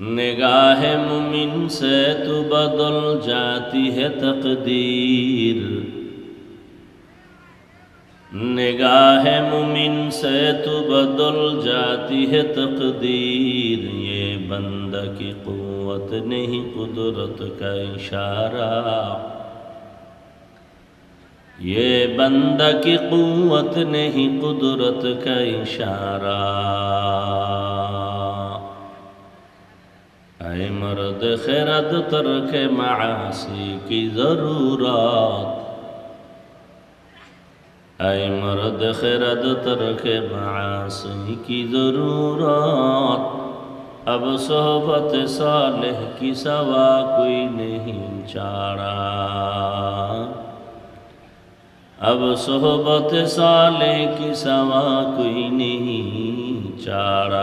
نگاہ ممن سے تو بدل جاتی ہے تقدیر۔ نگاہ ممن سے تو بدل جاتی ہے تقدیر۔ یہ بندہ کی قوت نہیں، قدرت کا اشارہ۔ یہ بندہ کی قوت نہیں، قدرت کا اشارہ۔ ہے مرد خیرت ترک معاصی کی ضرورت اے مرد خیرت ترک معاصی کی ضرورت اب صحبت صالح کی سوا کوئی نہیں چارہ اب صحبت صالح کی سوا کوئی نہیں چارہ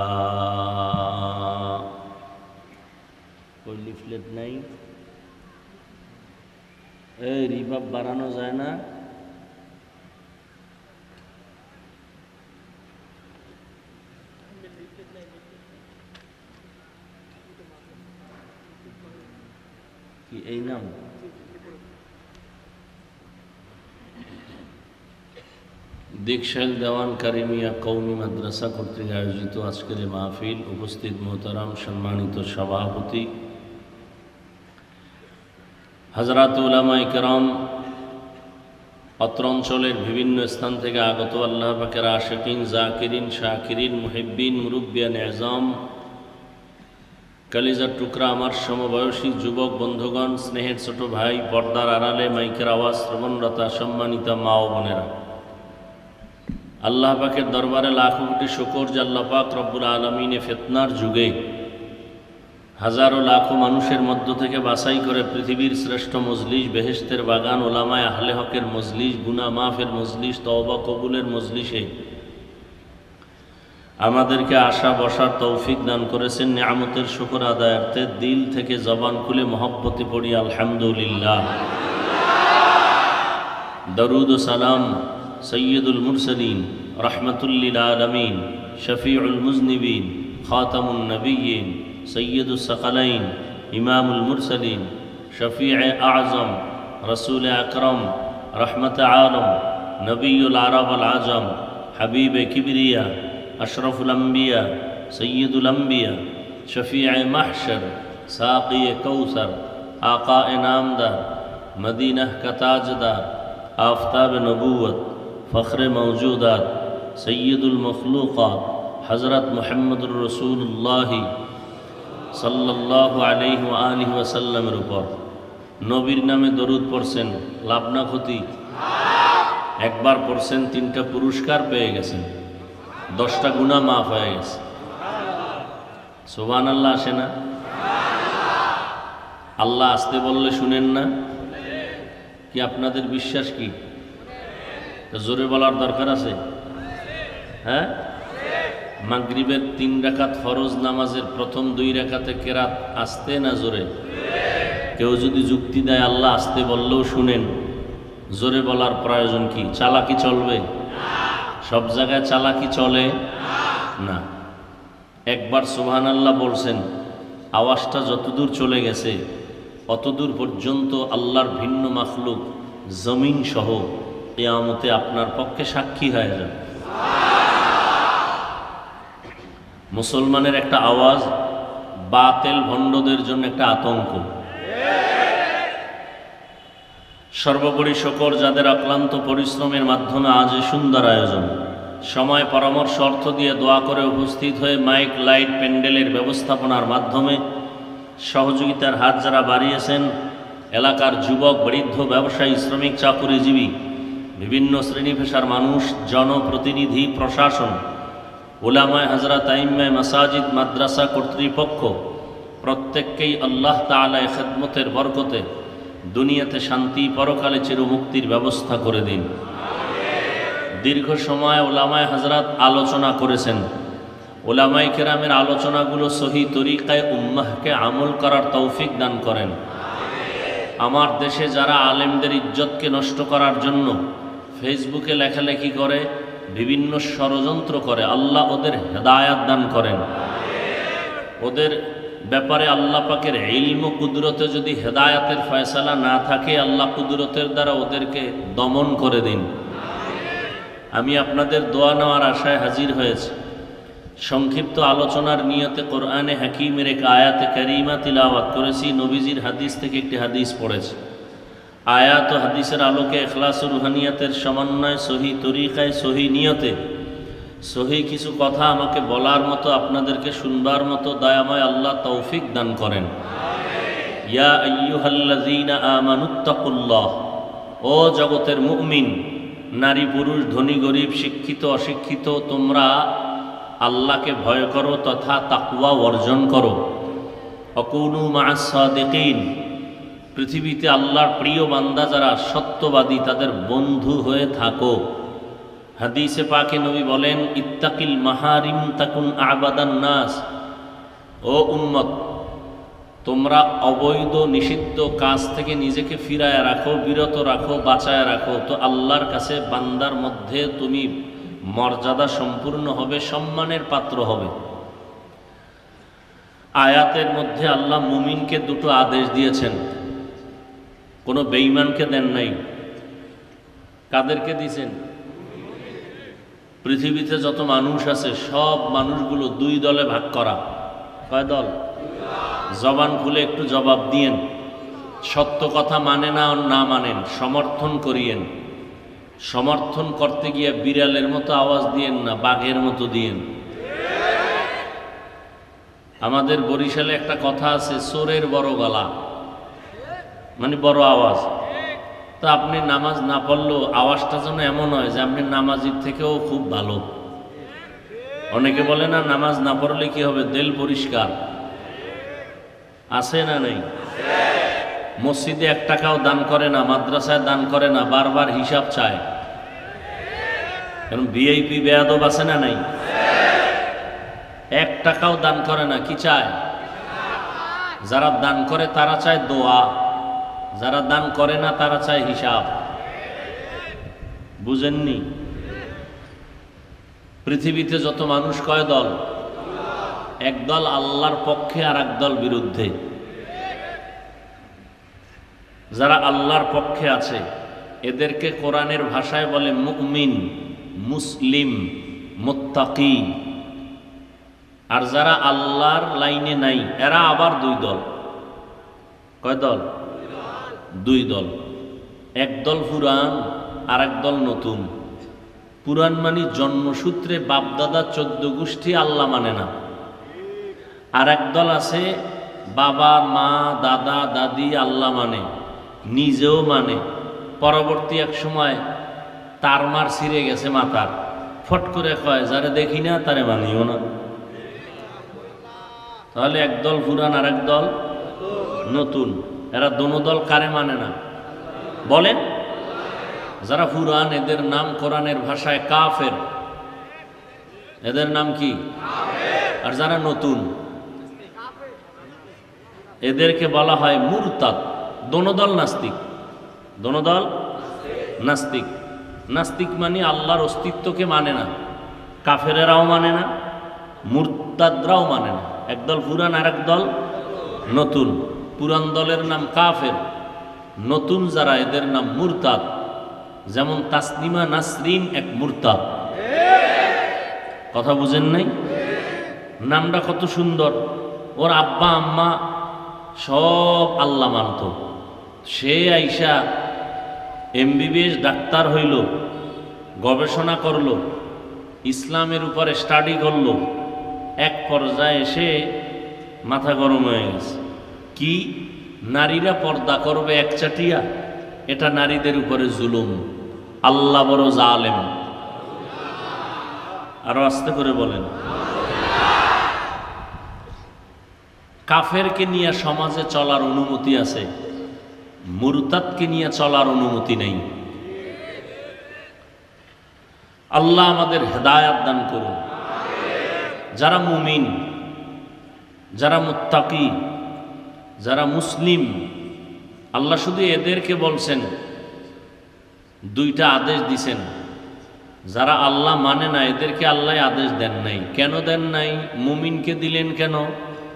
এই রিভাব বাড়ানো যায় না। কি, এই নাম? দীক্ষাইল দেওয়ান কারিমিয়া কৌমি মাদ্রাসা কর্তৃক আয়োজিত আজকের মাহফিল উপস্থিত মোহতারাম সম্মানিত সভাপতি হাজরাত উলামা ইকরাম অত্র অঞ্চলের বিভিন্ন স্থান থেকে আগত আল্লাহ পাকের আশেকিন, জাকিরিন, শাকিরিন, মুহিব্বিন, মুরব্বিয়ান, এজম, কালিজার টুকরা, আমার সমবয়সী যুবক, বন্ধুগণ, স্নেহের ছোট ভাই, পর্দার আড়ালে মাইকের আওয়াজ শ্রবণরতা সম্মানিতা মা ও বোনেরা। আল্লাহ পাকের দরবারে লাখো কোটি শকর আল্লাহ রব্বুল আলমিনে ফেতনার যুগে হাজারো লাখো মানুষের মধ্য থেকে বাছাই করে পৃথিবীর শ্রেষ্ঠ মজলিস বেহেস্তের বাগান, ওলামায় আহলে হকের মজলিস গুনা মাফের মজলিস, তওবা কবুলের মজলিসে আমাদেরকে আশা বসার তৌফিক দান করেছেন, নিয়ামতের শুকর আদায়ার্থে দিল থেকে জবান খুলে মহব্বতে পড়ি, আলহামদুলিল্লাহ। দরুদ ও সালাম সৈয়দুল মুরসলিন, রহমতুল্লিল আলমিন, শফিউল মুজনিবিন, খাতামুন নবীন سيد الثقلين إمام المرسلين شفيع أعظم رسول أكرم رحمة عالم نبي العرب العظم حبيب كبرياء أشرف الأنبياء سيد الأنبياء شفيع محشر ساقي كوثر آقا انعامدار مدينة کا تاجدار آفتاب نبوت فخر موجودات سيد المخلوقات حضرت محمد الرسول اللهِ সাল্লাহ আলহি আলহি ওয়াসাল্লামের উপর। নবীর নামে দরুদ পড়ছেন, লাভ না ক্ষতি? একবার পড়ছেন, তিনটা পুরস্কার পেয়ে গেছেন। দশটা গুণা মাফ হয়ে গেছে। সোবান আল্লাহ আসে না? আল্লাহ আসতে বললে শুনেন না? কি আপনাদের বিশ্বাস কি? জোরে বলার দরকার আছে? হ্যাঁ? মাগরিবের তিন রাকাত ফরজ নামাজের প্রথম দুই রাকাতে কেরাত আসতে না জোরে? কেউ যদি যুক্তি দেয়, আল্লাহ আসতে বললেও শুনেন। জোরে বলার প্রয়োজন কি? চালাকি চলবে? সব জায়গায় চালাকি চলে? না। একবার সুবহান আল্লাহ বলছেন, আওয়াজটা যতদূর চলে গেছে, অতদূর পর্যন্ত আল্লাহর ভিন্ন মাখলুক, জমিন সহ কেয়ামতে আপনার পক্ষে সাক্ষী হয়ে যাবে। মুসলমানের একটা আওয়াজ, বাতেল ভণ্ডদের জন্য একটা আতঙ্ক। সর্বোপরি শকর যাদের আক্লান্ত পরিশ্রমের মাধ্যমে আজ সুন্দর আয়োজন। সময় পরামর্শ অর্থ দিয়ে দোয়া করে উপস্থিত হয়ে মাইক, লাইট, প্যান্ডেলের ব্যবস্থাপনার মাধ্যমে সহযোগিতার হাত যারা বাড়িয়েছেন, এলাকার যুবক, বৃদ্ধ, ব্যবসায়ী, শ্রমিক, চাকুরিজীবী, বিভিন্ন শ্রেণি পেশার মানুষ, জনপ্রতিনিধি, প্রশাসন ওলামায় হাজরাত আইম্মায় মাসাজিদ মাদ্রাসা কর্তৃপক্ষ প্রত্যেককেই আল্লাহ তালায় খেদমতের বরকতে দুনিয়াতে শান্তি পরকালে চিরমুক্তির ব্যবস্থা করে দিন। দীর্ঘ সময় ওলামায় হাজরাত আলোচনা করেছেন। ওলামাই কেরামের আলোচনাগুলো সহি তরিকায় উম্মাহকে আমল করার তৌফিক দান করেন। আমার দেশে যারা আলেমদের ইজ্জতকে নষ্ট করার জন্য ফেসবুকে লেখালেখি করে বিভিন্ন ষড়যন্ত্র করে আল্লাহ ওদের হেদায়াত দান করেন। ওদের ব্যাপারে আল্লাহ পাকের ইলম কুদরতে যদি হেদায়াতের ফয়সালা না থাকে, আল্লাহ কুদরতের দ্বারা ওদেরকে দমন করে দিন। আমি আপনাদের দোয়া নেওয়ার আশায় হাজির হয়েছি। সংক্ষিপ্ত আলোচনার নিয়তে কোরআনে হাকিমের এক আয়াতে করিমা তিলাওয়াত করেছি, নবীজির হাদিস থেকে একটি হাদিস পড়েছি। আয়াত ও হাদিসের আলোকে এখলাস ও রুহানিয়াতের সমন্বয় সহি তরিকায় সহি নিয়তে সহি কিছু কথা আমাকে বলার মতো আপনাদেরকে শুনবার মতো দয়াময় আল্লাহ তৌফিক দান করেন। ইয়া আমানুত্তাকুল্লাহ ও জগতের মুমিন নারী পুরুষ ধনী গরিব শিক্ষিত অশিক্ষিত তোমরা আল্লাহকে ভয় করো তথা তাকুয়া অর্জন করো। অকুনু মাসাদিকিন পৃথিবীতে আল্লাহর প্রিয় বান্দা যারা সত্যবাদী, তাদের বন্ধু হয়ে থাকো। হাদিসে পাকে নবী বলেন, ইত্তাকিল মাহারিম তাকুন আবাদান নাস। ও উম্মত, তোমরা অবৈধ, নিষিদ্ধ কাজ থেকে নিজেকে ফিরায় রাখো, বিরত রাখো, বাঁচায় রাখো। তো আল্লাহর কাছে বান্দার মধ্যে তুমি মর্যাদা সম্পূর্ণ হবে, সম্মানের পাত্র হবে। আয়াতের মধ্যে আল্লাহ মুমিনকে দুটো আদেশ দিয়েছেন। কোনো বেঈমানকে দেন নাই। কাদেরকে দিয়েছেন পৃথিবীতে যত মানুষ আছে, সব মানুষগুলো দুই দলে ভাগ করা। কয় দল? জবান খুলে একটু জবাব দিয়েন। সত্য কথা মানে না না মানেন, সমর্থন করিয়েন। সমর্থন করতে গিয়ে বিড়ালের মতো আওয়াজ দিয়েন না, বাঘের মতো দিয়েন। আমাদের বরিশালে একটা কথা আছে, চোরের বড় গলা। মানে বড় আওয়াজ। তো আপনি নামাজ না পড়লেও আওয়াজটা যেন এমন হয় যে আপনি নামাজির থেকেও খুব ভালো। অনেকে বলে না, নামাজ না পড়লে কি হবে? দেল পরিষ্কার। আছে না নেই? মসজিদে এক টাকাও দান করে না, মাদ্রাসায় দান করে না, বারবার হিসাব চায়। কারণ ভিআইপি বেয়াদব আছে না নাই? এক টাকাও দান করে না, কি চায়? যারা দান করে তারা চায় দোয়া। যারা দান করে না, তারা চায় হিসাব। বুঝেননি? পৃথিবীতে যত মানুষ কয় দল? এক দল আল্লাহর পক্ষে আর এক দল বিরুদ্ধে। যারা আল্লাহর পক্ষে আছে, এদেরকে কোরআনের ভাষায় বলে মুকমিন মুসলিম, মোত্তাকি। আর যারা আল্লাহর লাইনে নাই, এরা আবার দুই দল। কয় দল? দুই দল। এক দল পুরাণ আর এক দল নতুন। পুরাণ মানে জন্মসূত্রে বাপদাদা চোদ্দ গোষ্ঠী আল্লাহ মানে না। আর এক দল আছে, বাবা, মা, দাদা, দাদি আল্লাহ মানে নিজেও মানে। পরবর্তী এক সময় তার মার ছিঁড়ে গেছে মাথার। ফট করে কয়, যারে দেখি না, তারে মানিও না। তাহলে একদল পুরান আর দল নতুন। এরা দোনো দল কারে মানে না? বলেন। যারা পুরান এদের নাম কোরআনের ভাষায় কাফের। এদের নাম কি? আর যারা নতুন, এদেরকে বলা হয় মুরতাদ। দল নাস্তিক। দল নাস্তিক। নাস্তিক মানে আল্লাহর অস্তিত্বকে মানে না। কাফেরেরাও মানে না, মুরতাদরাও মানে না। একদল পুরান আর দল নতুন। পুরান দলের নাম কাফের, নতুন যারা এদের নাম মুরতাদ, যেমন তাসনিমা নাসরিন এক মুরতাদ। কথা বুঝেন নাই? নামটা কত সুন্দর। ওর আব্বা, আম্মা সব আল্লাহ মানত। সে আইসা এমবিবিএস ডাক্তার হইল, গবেষণা করল, ইসলামের উপরে স্টাডি করল। এক পর্যায়ে এসে মাথা গরম হয়ে গেছে। কি নারীরা পর্দা করবে একচাটিয়া এটা নারীদের উপরে জুলুম। আল্লাহ বড় জালেম। আরও আস্তে করে বলেন। কাফেরকে নিয়ে সমাজে চলার অনুমতি আছে, মুরতাদকে নিয়ে চলার অনুমতি নেই। আল্লাহ আমাদের হেদায়াত দান করুন। যারা মুমিন, যারা মুত্তাকি যারা মুসলিম, আল্লাহ শুধু এদেরকে বলছেন, দুইটা আদেশ দিছেন। যারা আল্লাহ মানে না, এদেরকে আল্লাহ আদেশ দেন নাই। কেন দেন নাই? মুমিনকে দিলেন কেন?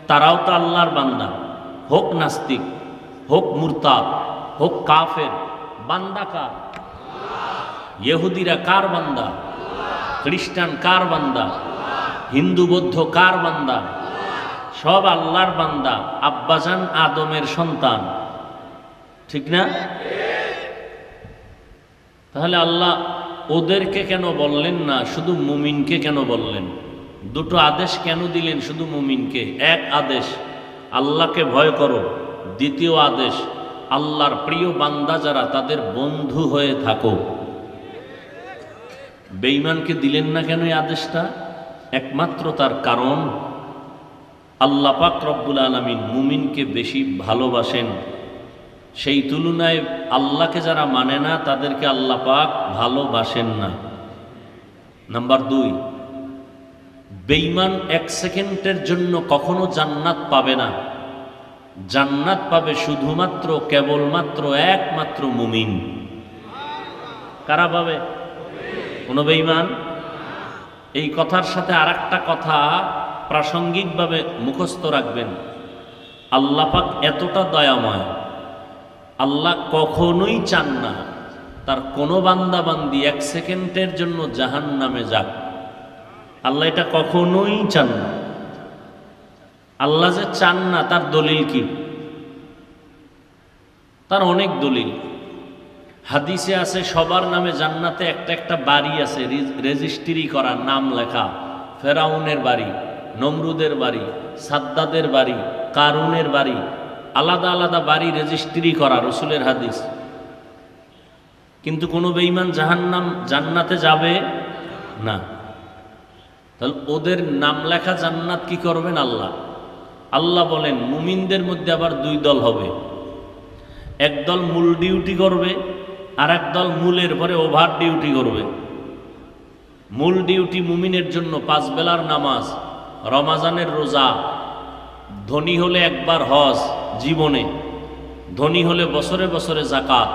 তারাও তো আল্লাহর বান্দা। হোক নাস্তিক, হোক মুরতাদ, হোক কাফের, বান্দা কার? ইহুদিরা কার বান্দা? খ্রিস্টান কার বান্দা? হিন্দু বৌদ্ধ কার বান্দা? সব আল্লাহর বান্দা, আব্বাজান আদমের সন্তান। ঠিক না? তাহলে আল্লাহ ওদেরকে কেন বললেন না, শুধু মুমিনকে কেন বললেন? দুটো আদেশ কেন দিলেন শুধু মুমিনকে? এক আদেশ, আল্লাহকে ভয় করো। দ্বিতীয় আদেশ, আল্লাহর প্রিয় বান্দা যারা, তাদের বন্ধু হয়ে থাকো। বেঈমানকে দিলেন না কেন এই আদেশটা? একমাত্র তার কারণ আল্লাহ পাক রব্বুল আলমিন মুমিনকে বেশি ভালোবাসেন। সেই তুলনায় আল্লাহকে যারা মানে না, তাদেরকে আল্লাহ পাক ভালোবাসেন না। নাম্বার দুই বেইমান এক সেকেন্ডের জন্য কখনো জান্নাত পাবে না। জান্নাত পাবে শুধুমাত্র, কেবলমাত্র, একমাত্র মুমিন। কারা পাবে? কোনো বেঈমান? এই কথার সাথে আর কথা প্রাসঙ্গিকভাবে মুখস্থ রাখবেন। আল্লাহ পাক এতটা দয়াময়। আল্লাহ কখনোই চান না তার কোনো বান্দা বান্দি এক সেকেন্ডের জন্য জাহান নামে যাক। আল্লাহ এটা কখনোই চান না। আল্লাহ যে চান না, তার দলিল কি? তার অনেক দলিল। হাদিসে আছে, সবার নামে জান্নাতে একটা একটা বাড়ি আছে রেজিস্ট্রি করা নাম লেখা, ফেরাউনের বাড়ি। নমরুদের বাড়ি, সাদ্দাদের বাড়ি, কারুনের বাড়ি, আলাদা আলাদা বাড়ি রেজিস্ট্রি করা, রসুলের হাদিস। কিন্তু কোনো বেঈমান জাহান্নাম, জান্নাতে যাবে না। তাহলে ওদের নাম লেখা জান্নাত কি করবেন আল্লাহ? আল্লাহ বলেন, মুমিনদের মধ্যে আবার দুই দল হবে। একদল মূল ডিউটি করবে, আর একদল মূলের পরে ওভার ডিউটি করবে। মূল ডিউটি মুমিনের জন্য পাঁচ বেলার নামাজ রমাজানের রোজা, ধনী হলে একবার হজ জীবনে, ধনী হলে বছরে বছরে জাকাত,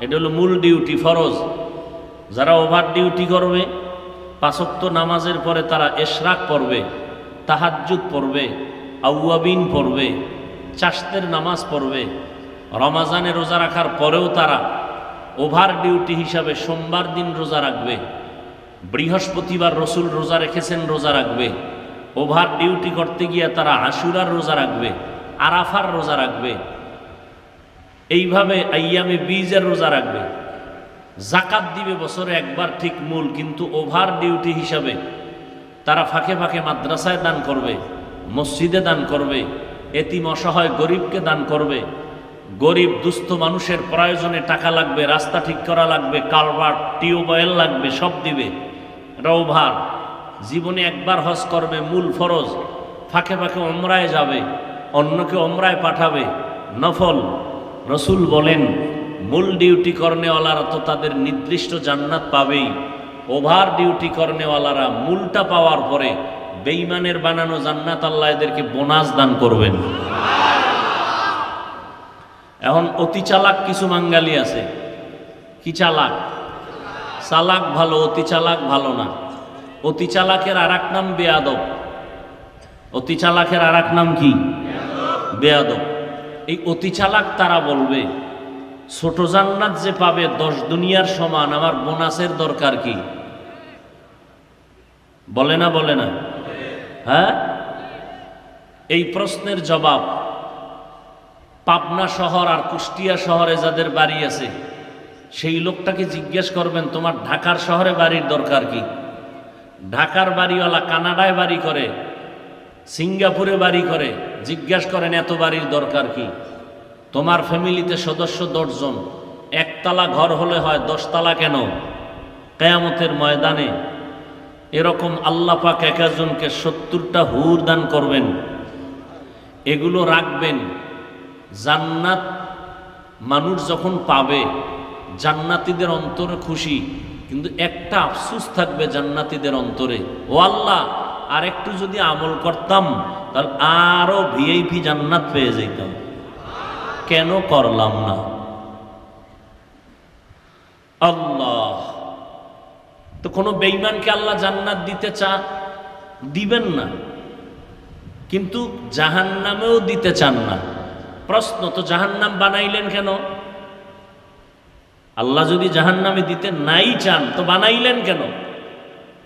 এটা হলো মূল ডিউটি, ফরজ। যারা ওভার ডিউটি করবে, পাঁচক্ত নামাজের পরে তারা এশরাক পড়বে, তাহাজ্জুদ পড়বে, আউয়াবিন পড়বে চাষতের নামাজ পড়বে। রমাজানে রোজা রাখার পরেও তারা ওভার ডিউটি হিসাবে সোমবার দিন রোজা রাখবে, বৃহস্পতিবার রসুল রোজা রেখেছেন, রোজা রাখবে। ওভার ডিউটি করতে গিয়ে তারা আশুরার রোজা রাখবে, আরাফার রোজা রাখবে, এইভাবে আইয়ামে বীজের রোজা রাখবে। জাকাত দিবে বছরে একবার ঠিক মূল, কিন্তু ওভার ডিউটি হিসাবে তারা ফাঁকে ফাঁকে মাদ্রাসায় দান করবে, মসজিদে দান করবে, এতিম অসহায় গরিবকে দান করবে, গরিব দুস্থ মানুষের প্রয়োজনে টাকা লাগবে, রাস্তা ঠিক করা লাগবে কালভার টিউবওয়েল লাগবে, সব দিবে। এটা ওভার জীবনে একবার হজ করবে, মূল ফরজ। ফাঁকে ফাঁকে অমরায় যাবে, অন্যকে অমরায় পাঠাবে। নফল। রসুল বলেন, মূল ডিউটি করনেওয়ালারা তো তাদের নির্দিষ্ট জান্নাত পাবেই। ওভার ডিউটি করনেওয়ালারা মূলটা পাওয়ার পরে বেইমানের বানানো জান্নাত আল্লাহ এদেরকে বোনাস দান করবেন। এখন অতি চালাক কিছু বাঙ্গালি আছে। কি চালাক? চালাক ভালো, অতি চালাক ভালো না। অতি চালাকের আর এক নাম বেয়াদব। অতি চালাকের আর এক নাম কি? বেয়াদব। এই অতি চালাক তারা বলবে, ছোট জান্নাত যে পাবে দশ দুনিয়ার সমান, আমার বোনাসের দরকার কি? বলে না বলে না? হ্যাঁ? এই প্রশ্নের জবাব পাবনা শহর আর কুষ্টিয়া শহরে যাদের বাড়ি আছে, সেই লোকটাকে জিজ্ঞেস করবেন, তোমার ঢাকার শহরে বাড়ির দরকার কি? ঢাকার বাড়িওয়ালা কানাডায় বাড়ি করে, সিঙ্গাপুরে বাড়ি করে, জিজ্ঞেস করেন, এত বাড়ির দরকার কি? তোমার ফ্যামিলিতে সদস্য দশজন, একতলা ঘর হলে হয় দশতলা কেন? কেয়ামতের ময়দানে এরকম আল্লাহ পাক এক একজনকে সত্তরটা হুর দান করবেন। এগুলো রাখবেন। জান্নাত মানুষ যখন পাবে, জান্নাতীদের অন্তরে খুশি কিন্তু একটা আফসুস থাকবে জান্নাতীদের অন্তরে। ও আল্লাহ আর একটু যদি আমল করতাম, তাহলে আরও ভিআইপি জান্নাত পেয়ে যেতাম। কেন করলাম না? আল্লাহ, তো কোনো বেইমানকে আল্লাহ জান্নাত দিতে চা, দিবেন না। কিন্তু জাহান্নামেও দিতে চান না। প্রশ্ন, তো জাহান্নাম বানাইলেন কেন? আল্লাহ যদি জাহান্নামে দিতে নাই চান, তো বানাইলেন কেন?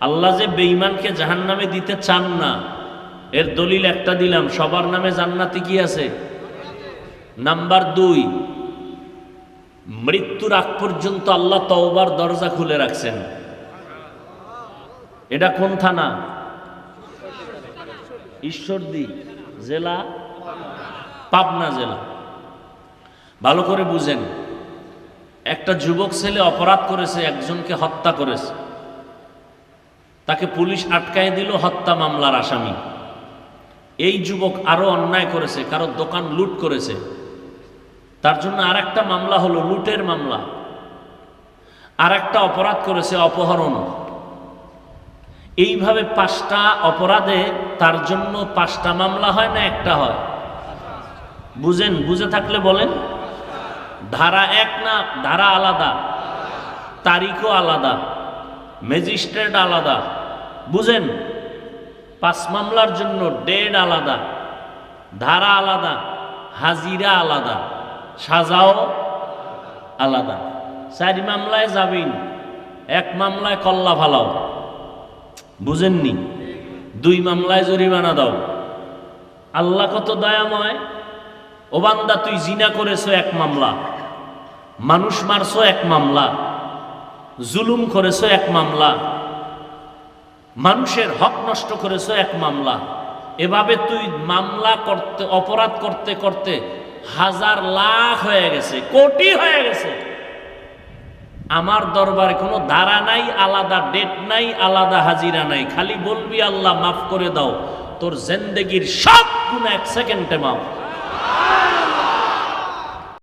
আল্লাহ যে বেঈমানকে জাহান্নামে দিতে চান না, এর দলিল একটা দিলাম, সবার নামে জান্নাতে কি আছে? নাম্বার দুই, মৃত্যুর আগ পর্যন্ত আল্লাহ তওবার দরজা খুলে রাখছেন। এটা কোন থানা? ঈশ্বরদী জেলা? পাবনা জেলা। ভালো করে বুঝেন। একটা যুবক ছেলে অপরাধ করেছে, একজনকে হত্যা করেছে। তাকে পুলিশ আটকায় দিল হত্যা মামলার আসামি। এই যুবক আরও অন্যায় করেছে, কারও দোকান লুট করেছে। তার জন্য আর একটা মামলা হলো লুটের মামলা। আর একটা অপরাধ করেছে অপহরণ। এইভাবে পাঁচটা অপরাধে তার জন্য পাঁচটা মামলা হয় না একটা হয়? বুঝেন, বুঝে থাকলে বলেন। ধারা এক না, ধারা আলাদা। তারিখও আলাদা ম্যাজিস্ট্রেট আলাদা। বুঝেন? পাঁচ মামলার জন্য ডেড আলাদা, ধারা আলাদা, হাজিরা আলাদা, সাজাও আলাদা। চারি মামলায় যাবেন, এক মামলায় কল্লা ফালাও। বুঝেননি? দুই মামলায় জরিমানা দাও। আল্লাহ কত দয়াময়? ও বান্দা, তুই জিনা করেছ এক মামলা। মানুষ মারছো এক মামলা, জুলুম করেছ এক মামলা, মানুষের হক নষ্ট করেছ এক মামলা। এভাবে তুই মামলা করতে, অপরাধ করতে করতে হাজার লাখ হয়ে গেছে, কোটি হয়ে গেছে। আমার দরবারে কোনো ধারা নাই, আলাদা ডেট নাই, আলাদা হাজিরা নাই। খালি বলবি, আল্লাহ, মাফ করে দাও। তোর জেন্দেগির সব গুণ এক সেকেন্ডে মাফ।